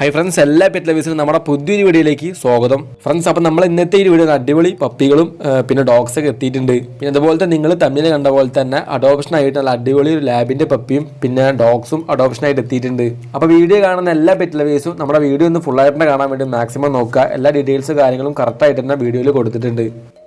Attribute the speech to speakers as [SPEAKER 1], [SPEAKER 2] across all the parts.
[SPEAKER 1] High friends എല്ലാ pet ലവേഴ്സിനും നമ്മുടെ പുതിയൊരു വീഡിയോയിലേക്ക് സ്വാഗതം. ഫ്രണ്ട്സ് അപ്പം നമ്മൾ ഇന്നത്തെ ഈ വീഡിയോ അടിപൊളി പപ്പികളും പിന്നെ ഡോഗ്സ് ഒക്കെ എത്തിയിട്ടുണ്ട്. പിന്നെ അതുപോലെ തന്നെ നിങ്ങൾ തമ്മിൽ കണ്ട പോലെ തന്നെ അഡോപ്ഷൻ ആയിട്ടുള്ള അടിപൊളി ഒരു ലാബിന്റെ പപ്പിയും പിന്നെ ഡോഗ്സും അഡോപ്ഷൻ ആയിട്ട് എത്തിയിട്ടുണ്ട്. അപ്പോൾ വീഡിയോ കാണുന്ന എല്ലാ പെറ്റ് ലവേഴ്സും നമ്മുടെ വീഡിയോ ഒന്ന് ഫുൾ ആയിട്ട് കാണാൻ വേണ്ടി മാക്സിമം നോക്കുക. എല്ലാ ഡീറ്റെയിൽസ് കാര്യങ്ങളും കറക്റ്റായിട്ട് തന്നെ വീഡിയോയിൽ കൊടുത്തിട്ടുണ്ട്.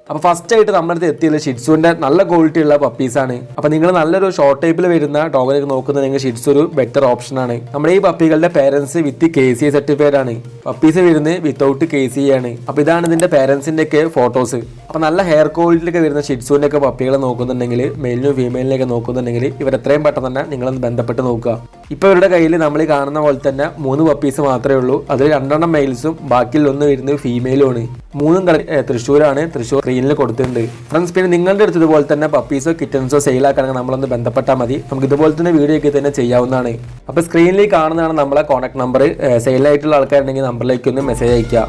[SPEAKER 1] അപ്പോൾ ഫസ്റ്റ് ആയിട്ട് നമ്മുടെ അടുത്ത് എത്തിയുള്ള ഷിറ്റ്സുവിന്റെ നല്ല ക്വാളിറ്റി ഉള്ള പപ്പീസാണ് അപ്പോൾ നിങ്ങൾ നല്ലൊരു ഷോർട്ട് ടൈപ്പിൽ വരുന്ന ഡോഗിനൊക്കെ നോക്കുന്നത് നിങ്ങൾ ഷിറ്റ്സ് ഒരു ബെറ്റർ ഓപ്ഷൻ ആണ്. നമ്മുടെ ഈ പപ്പികളുടെ parents with K C certified ആണ്. പപ്പീസ് വരുന്നത് വിത്തൗട്ട് കെ സി ആണ്. അപ്പോൾ ഇതാണ് ഇതിന്റെ പേരൻസിന്റെ ഒക്കെ ഫോട്ടോസ് അപ്പോൾ നല്ല ഹെയർ ക്വാളിറ്റിയിലൊക്കെ വരുന്ന ഷിറ്റ്സുവിന്റെ ഒക്കെ പപ്പികളെ നോക്കുന്നുണ്ടെങ്കിൽ മെയിലിനും ഫീമെയിലിനൊക്കെ നോക്കുന്നുണ്ടെങ്കിൽ ഇവർ എത്രയും പെട്ടെന്ന് തന്നെ നിങ്ങളൊന്ന് ബന്ധപ്പെട്ട് നോക്കുക. ഇപ്പോൾ ഇവരുടെ കയ്യിൽ നമ്മൾ കാണുന്ന പോലെ തന്നെ മൂന്ന് പപ്പീസ് മാത്രമേ ഉള്ളൂ. അതിൽ രണ്ടെണ്ണം മെയിൽസും ബാക്കിയിൽ ഒന്ന് വരുന്നത് ഫീമെയിലും ആണ്. മൂന്നും തൃശ്ശൂരാണ്. തൃശ്ശൂർ സ്ക്രീനിൽ കൊടുത്തിട്ടുണ്ട്. ഫ്രണ്ട്സ് പിന്നെ നിങ്ങളുടെ അടുത്ത് ഇതുപോലെ തന്നെ പപ്പീസോ കിറ്റൻസോ സെയിൽ ആക്കണമെങ്കിൽ നമ്മളൊന്ന് ബന്ധപ്പെട്ടാൽ മതി. നമുക്ക് ഇതുപോലെ തന്നെ വീഡിയോ ഒക്കെ തന്നെ ചെയ്യാവുന്നതാണ്. അപ്പോൾ സ്ക്രീനിൽ കാണുന്നതാണ് നമ്മളെ കോൺടാക്ട് നമ്പർ സെയിലായിട്ടുള്ള ആൾക്കാരുണ്ടെങ്കിൽ നമ്പറിലേക്ക് ഒന്ന് മെസ്സേജ് അയക്കുക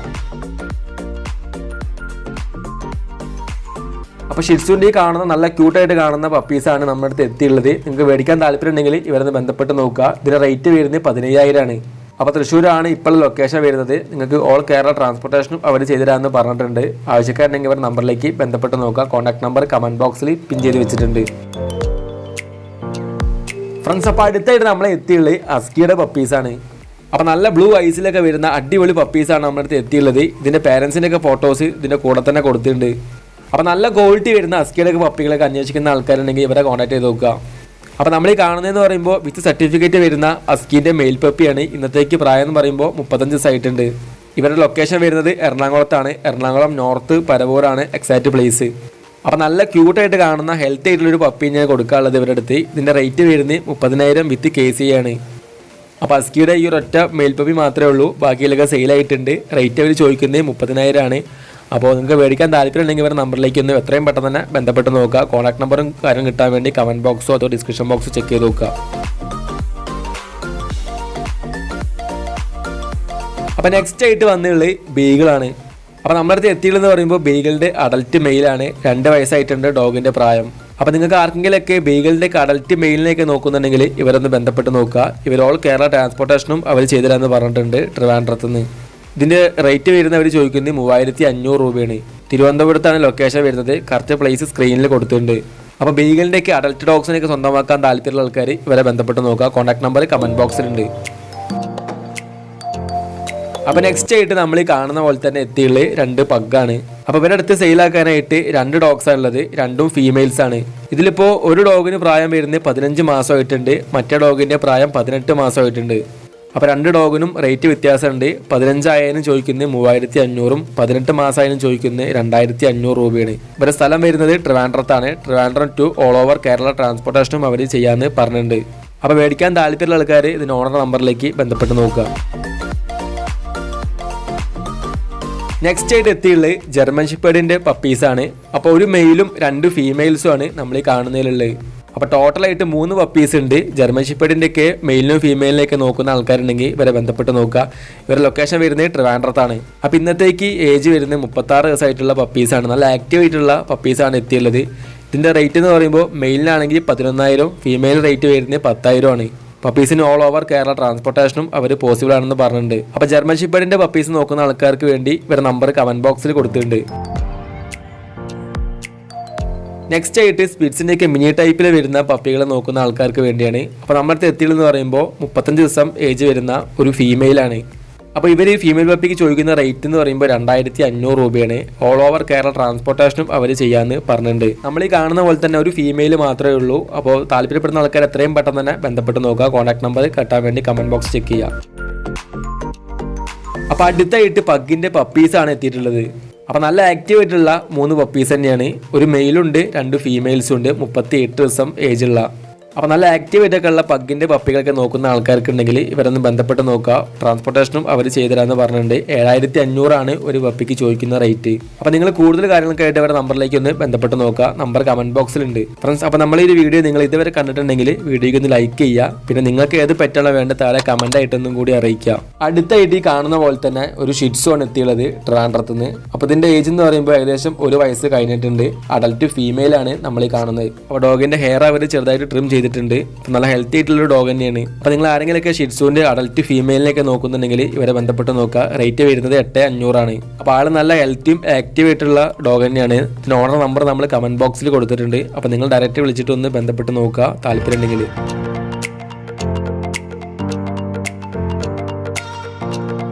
[SPEAKER 1] അപ്പോൾ ഷിറ്റ്സുന്റെ ഈ കാണുന്ന നല്ല ക്യൂട്ടായിട്ട് കാണുന്ന പപ്പീസാണ് നമ്മുടെ അടുത്ത് എത്തിയുള്ളത്. നിങ്ങൾക്ക് മേടിക്കാൻ താല്പര്യം ഉണ്ടെങ്കിൽ ഇവരൊന്ന് ബന്ധപ്പെട്ട് നോക്കുക. ഇതിന്റെ റേറ്റ് വരുന്നത് പതിനയ്യായിരമാണ് അപ്പോൾ തൃശ്ശൂരാണ് ഇപ്പോൾ ലൊക്കേഷൻ വരുന്നത്. നിങ്ങൾക്ക് ഓൾ കേരള ട്രാൻസ്പോർട്ടേഷനും അവർ ചെയ്തുതരാമെന്ന് പറഞ്ഞിട്ടുണ്ട്. ആവശ്യക്കാരുണ്ടെങ്കിൽ ഇവരുടെ നമ്പറിലേക്ക് ബന്ധപ്പെട്ട് നോക്കുക. കോൺടാക്ട് നമ്പർ കമന്റ് ബോക്സിൽ പിൻ ചെയ്ത് വെച്ചിട്ടുണ്ട്. ഫ്രണ്ട്സ് അപ്പോൾ അടുത്തായിട്ട് നമ്മളെ എത്തിയുള്ളത് അസ്കിയുടെ പപ്പീസാണ് അപ്പോൾ നല്ല ബ്ലൂ ഐസിലൊക്കെ വരുന്ന അടിപൊളി പപ്പീസാണ് നമ്മുടെ അടുത്ത് എത്തിയുള്ളത്. ഇതിന്റെ പേരൻസിന്റെ ഒക്കെ ഫോട്ടോസ് ഇതിന്റെ കൂടെ തന്നെ കൊടുത്തിട്ടുണ്ട്. അപ്പോൾ നല്ല ക്വാളിറ്റി വരുന്ന അസ്കിയുടെ ഒക്കെ പപ്പികളൊക്കെ അന്വേഷിക്കുന്ന ആൾക്കാരുണ്ടെങ്കിൽ ഇവരെ കോൺടാക്ട് ചെയ്ത് നോക്കുക. അപ്പോൾ നമ്മൾ ഈ കാണുന്നതെന്ന് പറയുമ്പോൾ വിത്ത് സർട്ടിഫിക്കറ്റ് വരുന്ന അസ്കിന്റെ മെയിൽ പപ്പിയാണ് ഇന്നത്തേക്ക് പ്രായം എന്ന് പറയുമ്പോൾ മുപ്പത്തഞ്ച് ദിവസമായിട്ടുണ്ട് ഇവരുടെ ലൊക്കേഷൻ വരുന്നത് എറണാകുളത്താണ്. എറണാകുളം നോർത്ത് പരവൂരാണ് എക്സാക്ട് പ്ലേസ് അപ്പോൾ നല്ല ക്യൂട്ടായിട്ട് കാണുന്ന ഹെൽത്തി ആയിട്ടുള്ള ഒരു പപ്പി ഞാൻ കൊടുക്കാനുള്ളത് ഇവരുടെ അടുത്ത്. ഇതിന്റെ റേറ്റ് വരുന്നത് മുപ്പതിനായിരം വിത്ത് കെ സി ആണ്. അപ്പോൾ അസ്കിയുടെ ഈ ഒരൊറ്റ മേൽപ്പപ്പി മാത്രമേ ഉള്ളൂ. ബാക്കിയിലൊക്കെ സെയിലായിട്ടുണ്ട് റേറ്റ് അവർ ചോദിക്കുന്നത് മുപ്പതിനായിരം ആണ്. അപ്പോൾ നിങ്ങൾക്ക് മേടിക്കാൻ താല്പര്യം ഉണ്ടെങ്കിൽ ഇവരുടെ നമ്പറിലേക്ക് ഒന്ന് എത്രയും പെട്ടെന്ന് തന്നെ ബന്ധപ്പെട്ട് നോക്കുക. കോൺടാക്ട് നമ്പറും കാര്യം കിട്ടാൻ വേണ്ടി കമന്റ് ബോക്സോ അതോ ഡിസ്ക്രിപ്ഷൻ ബോക്സ് ചെക്ക് ചെയ്ത് നോക്കുക. അപ്പോൾ നെക്സ്റ്റ് ആയിട്ട് വന്നുള്ളത് ബീഗിളാണ് അപ്പോൾ നമ്മുടെ അടുത്ത് എത്തിയുള്ളതെന്ന് പറയുമ്പോൾ ബീഗിളിന്റെ അഡൽറ്റ് മെയിലാണ് രണ്ട് വയസ്സായിട്ടുണ്ട് ഡോഗിന്റെ പ്രായം. അപ്പോൾ നിങ്ങൾക്ക് ആർക്കെങ്കിലൊക്കെ ബീഗിളിന്റെ അഡൽറ്റ് മെയിലിനെയൊക്കെ നോക്കുന്നുണ്ടെങ്കിൽ ഇവരൊന്ന് ബന്ധപ്പെട്ട് നോക്കുക. ഇവർ ഓൾ കേരള ട്രാൻസ്പോർട്ടേഷനും അവർ ചെയ്തുതരാമെന്ന് പറഞ്ഞിട്ടുണ്ട് ട്രിവാൻഡ്രത്ത് നിന്ന് ഇതിന്റെ റേറ്റ് വരുന്നവർ ചോദിക്കുന്നത് മൂവായിരത്തി അഞ്ഞൂറ് രൂപയാണ്. തിരുവനന്തപുരത്താണ് ലൊക്കേഷൻ വരുന്നത്. കറക്റ്റ് പ്ലേസ് സ്ക്രീനിൽ കൊടുത്തിട്ടുണ്ട്. അപ്പോൾ ഒക്കെ അഡൽറ്റ് ഡോഗ്സിനെയൊക്കെ സ്വന്തമാക്കാൻ താല്പര്യമുള്ള ആൾക്കാർ ഇവരെ ബന്ധപ്പെട്ട് നോക്കുക. കോൺടാക്ട് നമ്പർ കമന്റ് ബോക്സിലുണ്ട് അപ്പോൾ നെക്സ്റ്റ് ആയിട്ട് നമ്മൾ ഈ കാണുന്ന പോലെ തന്നെ എത്തിയുള്ള രണ്ട് പഗ്ഗാണ്. അപ്പൊ ഇവരുടെ അടുത്ത് സെയിലാക്കാനായിട്ട് രണ്ട് ഡോഗ്സ് ആണ് ഉള്ളത്. രണ്ടും ഫീമെയിൽസ് ആണ്. ഇതിലിപ്പോ ഒരു ഡോഗിന് പ്രായം വരുന്നത് പതിനഞ്ച് മാസമായിട്ടുണ്ട് മറ്റേ ഡോഗിന്റെ പ്രായം പതിനെട്ട് മാസമായിട്ടുണ്ട് അപ്പൊ രണ്ട് ഡോഗിനും റേറ്റ് വ്യത്യാസമുണ്ട്. പതിനഞ്ചായാലും ചോദിക്കുന്നത് മൂവായിരത്തി അഞ്ഞൂറും പതിനെട്ട് മാസമായാലും ചോദിക്കുന്നത് രണ്ടായിരത്തി അഞ്ഞൂറ് രൂപയാണ്. ഇവരുടെ സ്ഥലം വരുന്നത് ട്രിവാൻഡ്രത്താണ്. Trivandrum to all over Kerala ട്രാൻസ്പോർട്ടേഷനും അവർ ചെയ്യാമെന്ന് പറഞ്ഞിട്ടുണ്ട്. അപ്പോൾ മേടിക്കാൻ താല്പര്യമുള്ള ആൾക്കാർ ഇതിന് ഓണർ നമ്പറിലേക്ക് ബന്ധപ്പെട്ട് നോക്കുക. നെക്സ്റ്റ് ആയിട്ട് എത്തിയുള്ളത് ജർമ്മൻ ഷിപ്പേഡിന്റെ പപ്പീസാണ് അപ്പോൾ ഒരു മെയിലും രണ്ട് ഫീമെയിൽസും ആണ് നമ്മൾ ഈ കാണുന്നതിലുള്ളത്. അപ്പോൾ ടോട്ടലായിട്ട് മൂന്ന് പപ്പീസ് ഉണ്ട്. ജർമ്മൻ ഷിപ്പേഡിന്റെ ഒക്കെ മെയിലിനും ഫീമെയിലിനെയൊക്കെ നോക്കുന്ന ആൾക്കാരുണ്ടെങ്കിൽ ഇവരെ ബന്ധപ്പെട്ട് നോക്കുക. ഇവരുടെ ലൊക്കേഷൻ വരുന്നത് ട്രിവാൻഡ്രത്താണ് അപ്പോൾ ഇന്നത്തേക്ക് ഏജ് വരുന്നത് മുപ്പത്താറ് ദിവസമായിട്ടുള്ള പപ്പീസാണ് നല്ല ആക്റ്റീവ് ആയിട്ടുള്ള പപ്പീസാണ് എത്തിയുള്ളത്. ഇതിന്റെ റേറ്റ് എന്ന് പറയുമ്പോൾ മെയിലിനാണെങ്കിൽ പതിനൊന്നായിരം ഫീമെയിൽ റേറ്റ് വരുന്നത് പത്തായിരം ആണ്. പപ്പീസിന് ഓൾ ഓവർ കേരള ട്രാൻസ്പോർട്ടേഷനും അവർ പോസിബിൾ ആണെന്ന് പറഞ്ഞിട്ടുണ്ട്. അപ്പോൾ ജർമ്മൻ ഷിപ്പേഡിന്റെ പപ്പീസ് നോക്കുന്ന ആൾക്കാർക്ക് വേണ്ടി ഇവരുടെ നമ്പർ കമന്റ് ബോക്സിൽ കൊടുത്തിട്ടുണ്ട്. നെക്സ്റ്റ് ആയിട്ട് സ്പിറ്റ്സിന്റെയൊക്കെ മിനി ടൈപ്പിൽ വരുന്ന പപ്പികളെ നോക്കുന്ന ആൾക്കാർക്ക് വേണ്ടിയാണ്. അപ്പോൾ നമ്മുടെ എത്തിയിലെന്ന് പറയുമ്പോൾ മുപ്പത്തഞ്ച് ദിവസം ഏജ് വരുന്ന ഒരു ഫീമെയിലാണ് അപ്പോൾ ഇവർ ഈ ഫീമെയിൽ പപ്പിക്ക് ചോദിക്കുന്ന റേറ്റ് എന്ന് പറയുമ്പോൾ രണ്ടായിരത്തി അഞ്ഞൂറ് രൂപയാണ്. ഓൾ ഓവർ കേരള ട്രാൻസ്പോർട്ടേഷനും അവർ ചെയ്യാമെന്ന് പറഞ്ഞിട്ടുണ്ട്. നമ്മൾ ഈ കാണുന്ന പോലെ തന്നെ ഒരു ഫീമെയിൽ മാത്രമേ ഉള്ളൂ. അപ്പോൾ താല്പര്യപ്പെടുന്ന ആൾക്കാർ എത്രയും പെട്ടെന്ന് തന്നെ ബന്ധപ്പെട്ട് നോക്കുക. കോൺടാക്ട് നമ്പർ കെട്ടാൻ വേണ്ടി കമന്റ് ബോക്സ് ചെക്ക് ചെയ്യുക. അപ്പോൾ അടുത്തായിട്ട് പഗ്ഗിന്റെ പപ്പീസാണ് എത്തിയിട്ടുള്ളത്. അപ്പോൾ നല്ല ആക്റ്റീവ് ആയിട്ടുള്ള മൂന്ന് പപ്പീസ് തന്നെയാണ്. ഒരു മെയിലുണ്ട് രണ്ട് ഫീമെയിൽസും ഉണ്ട്. മുപ്പത്തി എട്ട് ദിവസം ഏജുള്ള അപ്പോൾ നല്ല ആക്റ്റീവ് ഒക്കെ ഉള്ള പഗ്ഗിന്റെ പപ്പികളൊക്കെ നോക്കുന്ന ആൾക്കാർക്ക് ഉണ്ടെങ്കിൽ ഇവരൊന്ന് ബന്ധപ്പെട്ട് നോക്കുക ട്രാൻസ്പോർട്ടേഷനും അവർ ചെയ്തുതരാമെന്ന് പറഞ്ഞിട്ടുണ്ട്. ഏഴായിരത്തി അഞ്ഞൂറാണ് ഒരു പപ്പിക്ക് ചോദിക്കുന്ന റേറ്റ് അപ്പോൾ നിങ്ങൾ കൂടുതൽ കാര്യങ്ങളൊക്കെ ആയിട്ട് അവരുടെ നമ്പറിലേക്ക് ഒന്ന് ബന്ധപ്പെട്ട് നോക്കുക നമ്പർ കമന്റ് ബോക്സിലുണ്ട് ഫ്രണ്ട്സ് അപ്പോൾ നമ്മൾ ഈ വീഡിയോ നിങ്ങൾ ഇതുവരെ കണ്ടിട്ടുണ്ടെങ്കിൽ വീഡിയോയ്ക്ക് ഒന്ന് ലൈക്ക് ചെയ്യുക. പിന്നെ നിങ്ങൾക്ക് ഏത് പെറ്റാണോ വേണ്ട താഴെ കമന്റ് ആയിട്ടൊന്നും കൂടി അറിയിക്കുക. അടുത്ത ഈ കാണുന്ന പോലെ തന്നെ ഒരു ഷിറ്റ്സു ആണ് എത്തിയുള്ളത് ട്രാൻഡ്രത്ത് നിന്ന്. അപ്പോൾ ഇതിന്റെ ഏജ് എന്ന് പറയുമ്പോൾ ഏകദേശം ഒരു വയസ്സ് കഴിഞ്ഞിട്ടുണ്ട്. അഡൽട്ട് ഫീമെയിലാണ് നമ്മൾ ഈ കാണുന്നത്. അപ്പോൾ ഡോഗിന്റെ ഹെയർ അവർ ചെറുതായിട്ട് ട്രിം ചെയ്തിട്ടുണ്ട്. ചെയ്തിട്ടുണ്ട്. നല്ല ഹെൽത്തി ആയിട്ടുള്ള ഡോഗ് തന്നെയാണ്. അപ്പോൾ നിങ്ങൾ ആരെങ്കിലുമൊക്കെ ഷിറ്റ്സുവിന്റെ അഡൾട്ട് ഫീമെയിലിനൊക്കെ നോക്കുന്നുണ്ടെങ്കിൽ ഇവരെ ബന്ധപ്പെട്ട് നോക്കുക. റേറ്റ് വരുന്നത് എട്ട് അഞ്ഞൂറാണ്. അപ്പോൾ ആൾ നല്ല ഹെൽത്തിയും ആക്റ്റീവ് ആയിട്ടുള്ള ഡോഗ് തന്നെയാണ്. ഇതിന് ഓണർ നമ്പർ നമ്മൾ കമന്റ് ബോക്സിൽ കൊടുത്തിട്ടുണ്ട്. അപ്പോൾ നിങ്ങൾ ഡയറക്റ്റ് വിളിച്ചിട്ട് ഒന്ന് ബന്ധപ്പെട്ട് നോക്കുക താല്പര്യമുണ്ടെങ്കിൽ.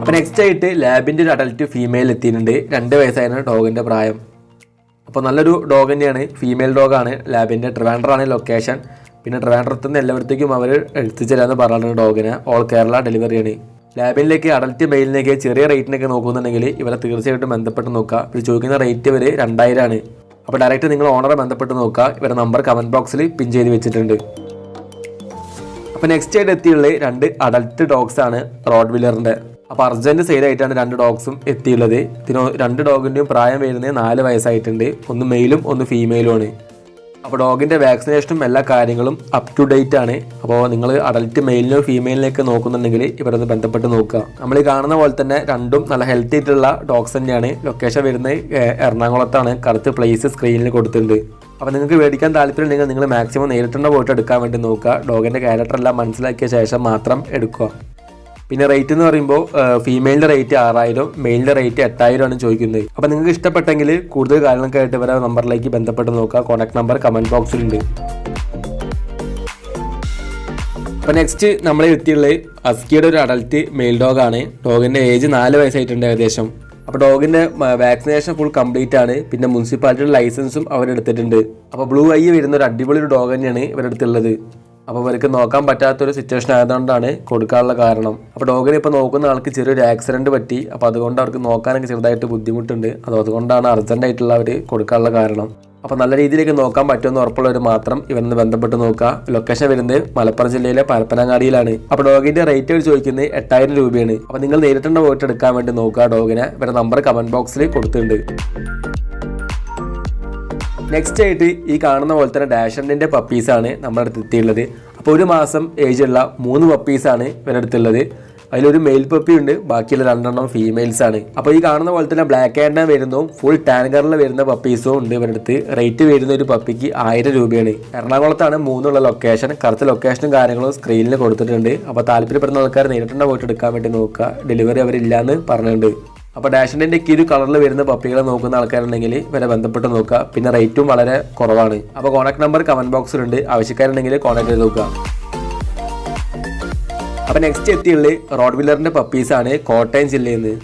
[SPEAKER 1] അപ്പോൾ നെക്സ്റ്റ് ആയിട്ട് ലാബിന്റെ ഒരു അഡൾട്ട് ഫീമെയിൽ എത്തിയിട്ടുണ്ട്. രണ്ട് വയസ്സായിരുന്നു ഡോഗിന്റെ പ്രായം. അപ്പോൾ നല്ലൊരു ഡോഗ് തന്നെയാണ്. ഫീമെയിൽ ഡോഗാണ് ലാബിന്റെ ട്രിവാൻഡറാണ് ലൊക്കേഷൻ പിന്നെ ട്രിവാൻഡ്രത്ത് നിന്ന് എല്ലായിടത്തേക്കും അവർ എത്തിച്ചേരാന്ന് പറഞ്ഞിട്ടുണ്ട് ഡോഗിന്. ഓൾ കേരള ഡെലിവറിയാണ് ലാബിലേക്ക് അഡൽറ്റ് മെയിലിലേക്ക് ചെറിയ റേറ്റിനൊക്കെ നോക്കുന്നുണ്ടെങ്കിൽ ഇവരെ തീർച്ചയായിട്ടും ബന്ധപ്പെട്ട് നോക്കുക. ഇവർ ചോദിക്കുന്ന റേറ്റ് ഇവർ രണ്ടായിരമാണ് അപ്പോൾ ഡയറക്റ്റ് നിങ്ങൾ ഓണറെ ബന്ധപ്പെട്ട് നോക്കുക. ഇവരുടെ നമ്പർ കമന്റ് ബോക്സിൽ പിൻ ചെയ്ത് വെച്ചിട്ടുണ്ട്. അപ്പോൾ നെക്സ്റ്റ് ആയിട്ട് എത്തിയുള്ളത് രണ്ട് അഡൽട്ട് ഡോഗ്സ് ആണ് റോഡ് വീലറിന്റെ അപ്പോൾ അർജന്റ് സെയിലായിട്ടാണ് രണ്ട് ഡോഗ്സും എത്തിയുള്ളത്. ഇതിന് രണ്ട് ഡോഗിന്റെയും പ്രായം വരുന്നത് നാല് വയസ്സായിട്ടുണ്ട്. ഒന്ന് മെയിലും ഒന്ന് ഫീമെയിലുമാണ് അപ്പോൾ ഡോഗിന്റെ വാക്സിനേഷനും എല്ലാ കാര്യങ്ങളും അപ് ടു ഡേറ്റ് ആണ്. അപ്പോൾ നിങ്ങൾ അഡൾട്ട് മെയിലിനോ ഫീമെയിലിനൊക്കെ നോക്കുന്നുണ്ടെങ്കിൽ ഇവരൊന്ന് ബന്ധപ്പെട്ട് നോക്കുക. നമ്മൾ ഈ കാണുന്ന പോലെ തന്നെ രണ്ടും നല്ല ഹെൽത്തി ആയിട്ടുള്ള ഡോഗ്സ് തന്നെയാണ്. ലൊക്കേഷൻ വരുന്നത് എറണാകുളത്താണ്. കറുത്ത് പ്ലേസ് സ്ക്രീനിൽ കൊടുത്തിട്ടുണ്ട്. അപ്പോൾ നിങ്ങൾക്ക് മേടിക്കാൻ താല്പര്യം ഉണ്ടെങ്കിൽ നിങ്ങൾ മാക്സിമം നേരിട്ടുള്ള പോയിട്ട് എടുക്കാൻ വേണ്ടി നോക്കുക. ഡോഗിന്റെ ക്യാരക്ടർ എല്ലാം മനസ്സിലാക്കിയ ശേഷം മാത്രം എടുക്കുക. പിന്നെ റേറ്റ് എന്ന് പറയുമ്പോൾ ഫീമെയിലിന്റെ റേറ്റ് ആറായിരം മെയിലിന്റെ റേറ്റ് എട്ടായിരം ആണ് ചോദിക്കുന്നത്. അപ്പോൾ നിങ്ങൾക്ക് ഇഷ്ടപ്പെട്ടെങ്കിൽ കൂടുതൽ കാര്യങ്ങൾക്കായിട്ട് ഇവരെ നമ്പറിലേക്ക് ബന്ധപ്പെട്ട് നോക്കുക. കോൺടാക്ട് നമ്പർ കമന്റ് ബോക്സിലുണ്ട് അപ്പോൾ നെക്സ്റ്റ് നമ്മളെ എത്തിയുള്ളത് അസ്കിയുടെ ഒരു അഡൽറ്റ് മെയിൽ ഡോഗാണ് ഡോഗിന്റെ ഏജ് നാല് വയസ്സായിട്ടുണ്ട് ഏകദേശം. അപ്പോൾ ഡോഗിന്റെ വാക്സിനേഷൻ ഫുൾ കംപ്ലീറ്റ് ആണ്. പിന്നെ മുനിസിപ്പാലിറ്റിയുടെ ലൈസൻസും അവരെടുത്തിട്ടുണ്ട്. അപ്പോൾ ബ്ലൂ ഐ വരുന്ന ഒരു അടിപൊളി ഒരു ഡോഗ് തന്നെയാണ് ഇവരെടുത്തുള്ളത് അപ്പോൾ ഇവർക്ക് നോക്കാൻ പറ്റാത്തൊരു സിറ്റുവേഷൻ ആയതുകൊണ്ടാണ് കൊടുക്കാനുള്ള കാരണം. അപ്പോൾ ഡോഗിനെ ഇപ്പോൾ നോക്കുന്ന ആൾക്ക് ചെറിയൊരു ആക്സിഡന്റ് പറ്റി. അപ്പോൾ അതുകൊണ്ട് അവർക്ക് നോക്കാനൊക്കെ ചെറുതായിട്ട് ബുദ്ധിമുട്ടുണ്ട്. അത് അതുകൊണ്ടാണ് അർജന്റ് ആയിട്ടുള്ള അവർ കൊടുക്കാനുള്ള കാരണം. അപ്പോൾ നല്ല രീതിയിലേക്ക് നോക്കാൻ പറ്റുമെന്ന് ഉറപ്പുള്ളവർ മാത്രം ഇവരെന്ന് ബന്ധപ്പെട്ട് നോക്കുക. ലൊക്കേഷൻ വരുന്നത് മലപ്പുറം ജില്ലയിലെ പരപ്പനങ്ങാടിയിലാണ്. അപ്പോൾ ഡോഗിന്റെ റേറ്റ് അവർ ചോദിക്കുന്നത് എട്ടായിരം രൂപയാണ്. അപ്പോൾ നിങ്ങൾ നേരിട്ടുണ്ട് പോയിട്ട് എടുക്കാൻ വേണ്ടി നോക്കുക ഡോഗിനെ. ഇവരുടെ നമ്പർ കമന്റ് ബോക്സിൽ കൊടുത്തിട്ടുണ്ട്. നെക്സ്റ്റ് ആയിട്ട് ഈ കാണുന്ന പോലെ തന്നെ ഡാഷറിന്റെ പപ്പീസാണ് നമ്മുടെ അടുത്ത് എത്തിയുള്ളത് അപ്പോൾ ഒരു മാസം ഏജുള്ള മൂന്ന് പപ്പീസാണ് ഇവരുടെ അടുത്തുള്ളത്. അതിലൊരു മെയിൽ പപ്പി ഉണ്ട് ബാക്കിയുള്ള രണ്ടെണ്ണം ഫീമെയിൽസ് ആണ്. അപ്പോൾ ഈ കാണുന്ന പോലെ തന്നെ ബ്ലാക്ക് ആൻഡ് വരുന്നതും ഫുൾ ടാൻകറിൽ വരുന്ന പപ്പീസും ഉണ്ട് ഇവരുടെ അടുത്ത്. റേറ്റ് വരുന്ന ഒരു പപ്പിക്ക് ആയിരം രൂപയാണ്. എറണാകുളത്താണ് മൂന്നുള്ള ലൊക്കേഷൻ കറക്റ്റ് ലൊക്കേഷനും കാര്യങ്ങളും സ്ക്രീനിൽ കൊടുത്തിട്ടുണ്ട്. അപ്പോൾ താല്പര്യപ്പെടുന്ന ആൾക്കാർ നേരിട്ടുണ്ട് പോയിട്ട് എടുക്കാൻ വേണ്ടി നോക്കുക. ഡെലിവറി അവരില്ലാന്ന് പറഞ്ഞിട്ടുണ്ട്. അപ്പോൾ ഡാഷിന്റെ ഒരു കളറിൽ വരുന്ന പപ്പികളെ നോക്കുന്ന ആൾക്കാരുണ്ടെങ്കിൽ ഇവരെ ബന്ധപ്പെട്ട് നോക്കുക. പിന്നെ റേറ്റും വളരെ കുറവാണ്. അപ്പോൾ കോൺടാക്ട് നമ്പർ കമന്റ് ബോക്സിലുണ്ട് ആവശ്യക്കാരുണ്ടെങ്കിൽ കോൺടാക്ട് ചെയ്ത് നോക്കുക. അപ്പോൾ നെക്സ്റ്റ് എത്തിയുള്ളത് റോഡ് വില്ലറിന്റെ പപ്പീസാണ് കോട്ടയം ജില്ലയിൽ നിന്ന്.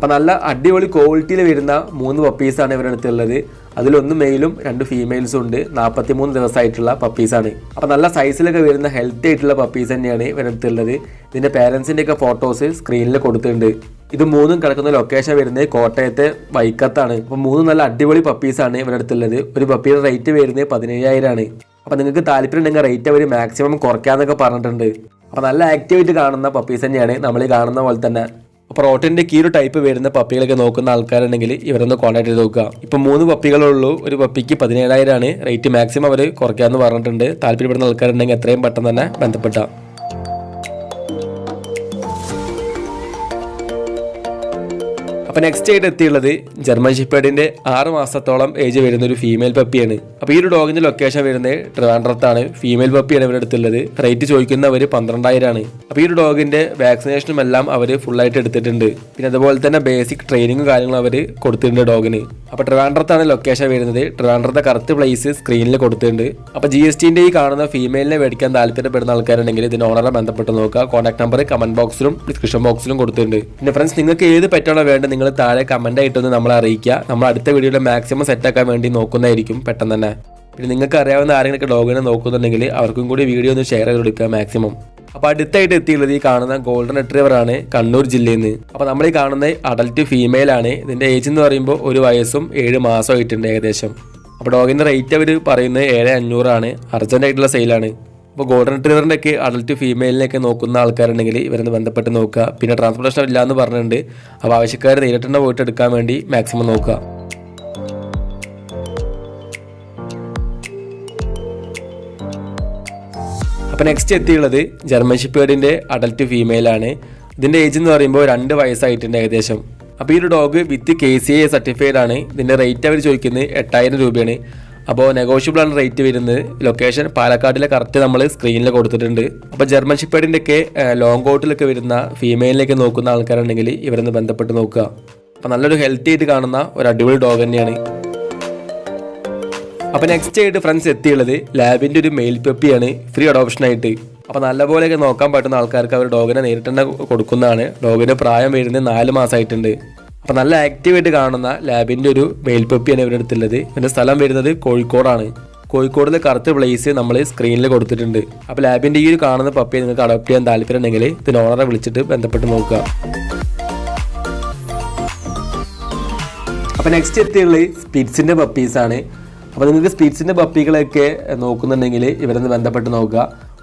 [SPEAKER 1] അപ്പോൾ നല്ല അടിപൊളി ക്വാളിറ്റിയിൽ വരുന്ന മൂന്ന് പപ്പീസാണ് ഇവരുടെ അടുത്തുള്ളത്. അതിലൊന്ന് മെയിലും രണ്ട് ഫീമെയിൽസും ഉണ്ട്. നാൽപ്പത്തി മൂന്ന് ദിവസമായിട്ടുള്ള പപ്പീസാണ് അപ്പോൾ നല്ല സൈസിലൊക്കെ വരുന്ന ഹെൽത്തി ആയിട്ടുള്ള പപ്പീസ് തന്നെയാണ് ഇവരുടെ അടുത്തുള്ളത്. ഇതിന്റെ പേരൻസിന്റെ ഒക്കെ ഫോട്ടോസ് സ്ക്രീനിൽ കൊടുത്തിട്ടുണ്ട്. ഇത് മൂന്നും കിടക്കുന്ന ലൊക്കേഷൻ വരുന്നത് കോട്ടയത്തെ വൈക്കത്താണ്. അപ്പോൾ മൂന്ന് നല്ല അടിപൊളി പപ്പീസാണ് ഇവരുടെ അടുത്തുള്ളത്. ഒരു പപ്പിയുടെ റേറ്റ് വരുന്നത് പതിനേഴായിരമാണ് അപ്പോൾ നിങ്ങൾക്ക് താല്പര്യം ഉണ്ടെങ്കിൽ റേറ്റ് അവർ മാക്സിമം കുറയ്ക്കാന്നൊക്കെ പറഞ്ഞിട്ടുണ്ട്. അപ്പോൾ നല്ല ആക്ടിവിറ്റി കാണുന്ന പപ്പീസ് തന്നെയാണ് നമ്മൾ കാണുന്ന പോലെ തന്നെ. അപ്പോൾ റോട്ടിന്റെ കീ ഒരു ടൈപ്പ് വരുന്ന പപ്പികളൊക്കെ നോക്കുന്ന ആൾക്കാരുണ്ടെങ്കിൽ ഇവരൊന്ന് കോൺടാക്ട് ചെയ്ത് നോക്കുക. ഇപ്പോൾ മൂന്ന് പപ്പികളുള്ളൂ ഒരു പപ്പിക്ക് പതിനേഴായിരമാണ് റേറ്റ് മാക്സിമം അവർ കുറയ്ക്കാമെന്ന് പറഞ്ഞിട്ടുണ്ട്. താല്പര്യപ്പെടുന്ന ആൾക്കാരുണ്ടെങ്കിൽ എത്രയും പെട്ടെന്ന് തന്നെ ബന്ധപ്പെട്ടാം. അപ്പോൾ നെക്സ്റ്റ് ആയിട്ട് എത്തിയുള്ളത് ജർമ്മൻ ഷിപ്പേഡിന്റെ ആറ് മാസത്തോളം ഏജ് വരുന്ന ഒരു ഫീമെയിൽ പപ്പിയാണ് അപ്പോൾ ഈ ഒരു ഡോഗിന്റെ ലൊക്കേഷൻ വരുന്നത് ട്രിവാൻഡ്രത്താണ് ഫീമെയിൽ പപ്പിയാണ് ഇവരുടെ അടുത്തുള്ളത്. റേറ്റ് ചോദിക്കുന്നവർ പന്ത്രണ്ടായിരമാണ് അപ്പോൾ ഈ ഒരു ഡോഗിന്റെ വാക്സിനേഷനും എല്ലാം അവർ ഫുള്ളായിട്ട് എടുത്തിട്ടുണ്ട്. പിന്നെ അതുപോലെ തന്നെ ബേസിക് ട്രെയിനിങ്ങും കാര്യങ്ങളും അവർ കൊടുത്തിട്ടുണ്ട് ഡോഗിന് അപ്പോൾ ട്രിവാൻഡ്രത്താണ് ലൊക്കേഷൻ വരുന്നത്. ട്രിവാൻഡ്രത്തെ കറക്റ്റ് പ്ലേസ് സ്ക്രീനിൽ കൊടുത്തിട്ടുണ്ട്. അപ്പോൾ ജി എസ് ടിന്റെ ഈ കാണുന്ന ഫീമെയിലിനെ മേടിക്കാൻ താല്പര്യപ്പെടുന്ന ആൾക്കാരുണ്ടെങ്കിൽ ഇതിന് ഓണറെ ബന്ധപ്പെട്ട് നോക്കുക. കോൺടാക്ട് നമ്പർ കമന്റ് ബോക്സിലും ഡിസ്ക്രിപ്ഷൻ ബോക്സിലും കൊടുത്തിട്ടുണ്ട്. പിന്നെ ഫ്രണ്ട്സ് നിങ്ങൾക്ക് ഏത് പെറ്റാണോ വേണ്ടത് നിങ്ങൾ താഴെ കമന്റ് ആയിട്ടൊന്ന് നമ്മളെ അറിയിക്കുക. നമ്മൾ അടുത്ത വീഡിയോയിൽ മാക്സിമം സെറ്റാക്കാൻ വേണ്ടി നോക്കുന്നതായിരിക്കും പെട്ടെന്ന് തന്നെ. പിന്നെ നിങ്ങൾക്ക് അറിയാവുന്ന ആരെങ്കിലൊക്കെ ഡോഗിനെ നോക്കുന്നുണ്ടെങ്കിൽ അവർക്കും കൂടി വീഡിയോ ഒന്ന് ഷെയർ ചെയ്ത് കൊടുക്കുക മാക്സിമം അപ്പോൾ അടുത്തായിട്ട് എത്തിയുള്ളത് ഈ കാണുന്ന ഗോൾഡൻ റിട്രീവർ ആണ് കണ്ണൂർ ജില്ലയിൽ നിന്ന് അപ്പോൾ നമ്മൾ ഈ കാണുന്ന അഡൾട്ട് ഫീമെയിൽ ആണ്. ഇതിന്റെ ഏജ് എന്ന് പറയുമ്പോൾ ഒരു വയസ്സും ഏഴ് മാസം ആയിട്ടുണ്ട് ഏകദേശം. അപ്പോൾ ഡോഗിന്റെ റേറ്റ് അവർ പറയുന്നത് ഏഴ് അഞ്ഞൂറാണ്. അർജന്റ് ആയിട്ടുള്ള സെയിലാണ് അപ്പോൾ ഗോൾഡൻ റിട്രീവറിന്റെ ഒക്കെ അഡൽട്ട് ഫീമെയിലിനെയൊക്കെ നോക്കുന്ന ആൾക്കാരുണ്ടെങ്കിൽ ഇവരൊന്ന് ബന്ധപ്പെട്ട് നോക്കുക. പിന്നെ ട്രാൻസ്പോർട്ടേഷൻ ഇല്ല എന്ന് പറഞ്ഞിട്ടുണ്ട്. അപ്പോൾ ആവശ്യക്കാർ നേരിട്ട് പോയിട്ട് എടുക്കാൻ വേണ്ടി മാക്സിമം നോക്കുക. അപ്പോൾ നെക്സ്റ്റ് എത്തിയുള്ളത് ജർമ്മൻ ഷിപ്പേർഡിന്റെ അഡൽട്ട് ഫീമെയിലാണ് ഇതിന്റെ ഏജ് എന്ന് പറയുമ്പോൾ രണ്ട് വയസ്സായിട്ടുണ്ട് ഏകദേശം. അപ്പോൾ ഈ ഒരു dog with K C I certified ആണ്. ഇതിന്റെ റേറ്റ് അവർ ചോദിക്കുന്നത് എട്ടായിരം രൂപയാണ്. അപ്പോൾ നെഗോഷ്യബിൾ ആണ് റേറ്റ് വരുന്നത്. ലൊക്കേഷൻ പാലക്കാടിലെ കറക്റ്റ് നമ്മൾ സ്ക്രീനിൽ കൊടുത്തിട്ടുണ്ട്. അപ്പോൾ ജർമ്മൻ ഷിപ്പേഡിന്റെ ഒക്കെ ലോങ് കോട്ടിലൊക്കെ വരുന്ന ഫീമെയിലിലേക്ക് നോക്കുന്ന ആൾക്കാരുണ്ടെങ്കിൽ ഇവരൊന്ന് ബന്ധപ്പെട്ട് നോക്കുക. അപ്പോൾ നല്ലൊരു ഹെൽത്തി ആയിട്ട് കാണുന്ന ഒരു അടിപൊളി ഡോഗ് തന്നെയാണ്. അപ്പോൾ നെക്സ്റ്റ് ആയിട്ട് ഫ്രണ്ട്സ് എത്തിയുള്ളത് ലാബിന്റെ ഒരു മെയിൽ പെപ്പിയാണ് ഫ്രീ അഡോപ്ഷൻ ആയിട്ട്. അപ്പോൾ നല്ലപോലെയൊക്കെ നോക്കാൻ പറ്റുന്ന ആൾക്കാർക്ക് അവർ ഡോഗിനെ നേരിട്ട് കൊടുക്കുന്നതാണ്. ഡോഗിന്റെ പ്രായം വരുന്നത് നാല് മാസമായിട്ടുണ്ട്. അപ്പോൾ നല്ല ആക്റ്റീവായിട്ട് കാണുന്ന ലാബിന്റെ ഒരു മെയിൽ പെപ്പിയാണ് ഇവരുടെ അടുത്തുള്ളത്. ഇതിന്റെ സ്ഥലം വരുന്നത് കോഴിക്കോടാണ്. കോഴിക്കോടിലെ കറുത്ത പ്ലേസ് നമ്മൾ സ്ക്രീനിൽ കൊടുത്തിട്ടുണ്ട്. അപ്പോൾ ലാബിന്റെ ഈ ഒരു കാണുന്ന പപ്പിയെ നിങ്ങൾക്ക് അഡോപ്റ്റ് ചെയ്യാൻ താല്പര്യം ഉണ്ടെങ്കിൽ ഇതിന് ഓണറെ വിളിച്ചിട്ട് ബന്ധപ്പെട്ട് നോക്കുക. അപ്പോൾ നെക്സ്റ്റ് എത്തിയുള്ളത് പപ്പീസ് ആണ്. അപ്പോൾ നിങ്ങൾക്ക് സ്പിറ്റ്സിന്റെ പപ്പികളൊക്കെ നോക്കുന്നുണ്ടെങ്കിൽ ഇവരൊന്ന് ബന്ധപ്പെട്ട് നോക്കുക.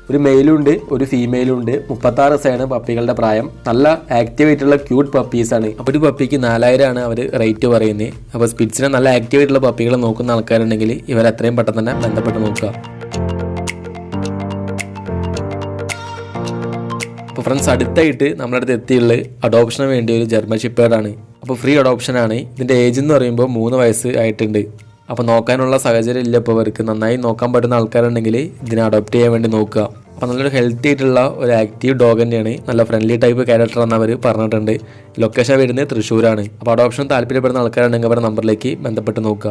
[SPEAKER 1] ഒരു മെയിലുണ്ട് ഒരു ഫീമെയിലും ഉണ്ട്. മുപ്പത്താറ് ദിവസമാണ് പപ്പികളുടെ പ്രായം. നല്ല ആക്റ്റീവായിട്ടുള്ള ക്യൂട്ട് പപ്പീസാണ് അപ്പോൾ ഒരു പപ്പിക്ക് നാലായിരമാണ് അവർ റേറ്റ് പറയുന്നത് അപ്പോൾ സ്പിറ്റ്സിനെ നല്ല ആക്റ്റീവായിട്ടുള്ള പപ്പികൾ നോക്കുന്ന ആൾക്കാരുണ്ടെങ്കിൽ ഇവർ എത്രയും പെട്ടെന്ന് തന്നെ ബന്ധപ്പെട്ട് നോക്കുക. അപ്പോൾ ഫ്രണ്ട്സ് അടുത്തായിട്ട് നമ്മുടെ അടുത്ത് എത്തിയുള്ള അഡോപ്ഷന് വേണ്ടി ഒരു ജർമ്മൻ ഷിപ്പേർഡാണ് അപ്പോൾ ഫ്രീ അഡോപ്ഷനാണ് ഇതിന്റെ ഏജ് എന്ന് പറയുമ്പോൾ മൂന്ന് വയസ്സ് ആയിട്ടുണ്ട്. അപ്പോൾ നോക്കാനുള്ള സാഹചര്യം ഇല്ല ഇപ്പോൾ അവർക്ക് നന്നായി നോക്കാൻ പറ്റുന്ന ആൾക്കാരുണ്ടെങ്കിൽ ഇതിനെ അഡോപ്റ്റ് ചെയ്യാൻ വേണ്ടി നോക്കുക. അപ്പോൾ നല്ലൊരു ഹെൽത്തി ആയിട്ടുള്ള ഒരു ആക്റ്റീവ് ഡോഗ് തന്നെയാണ്. നല്ല ഫ്രണ്ട്ലി ടൈപ്പ് ക്യാരക്ടർ എന്ന് അവർ പറഞ്ഞിട്ടുണ്ട്. ലൊക്കേഷൻ വരുന്നത് തൃശ്ശൂരാണ്. അപ്പോൾ അഡോപ്ഷൻ താല്പര്യപ്പെടുന്ന ആൾക്കാരുണ്ടെങ്കിൽ അവരുടെ നമ്പറിലേക്ക് ബന്ധപ്പെട്ട് നോക്കുക.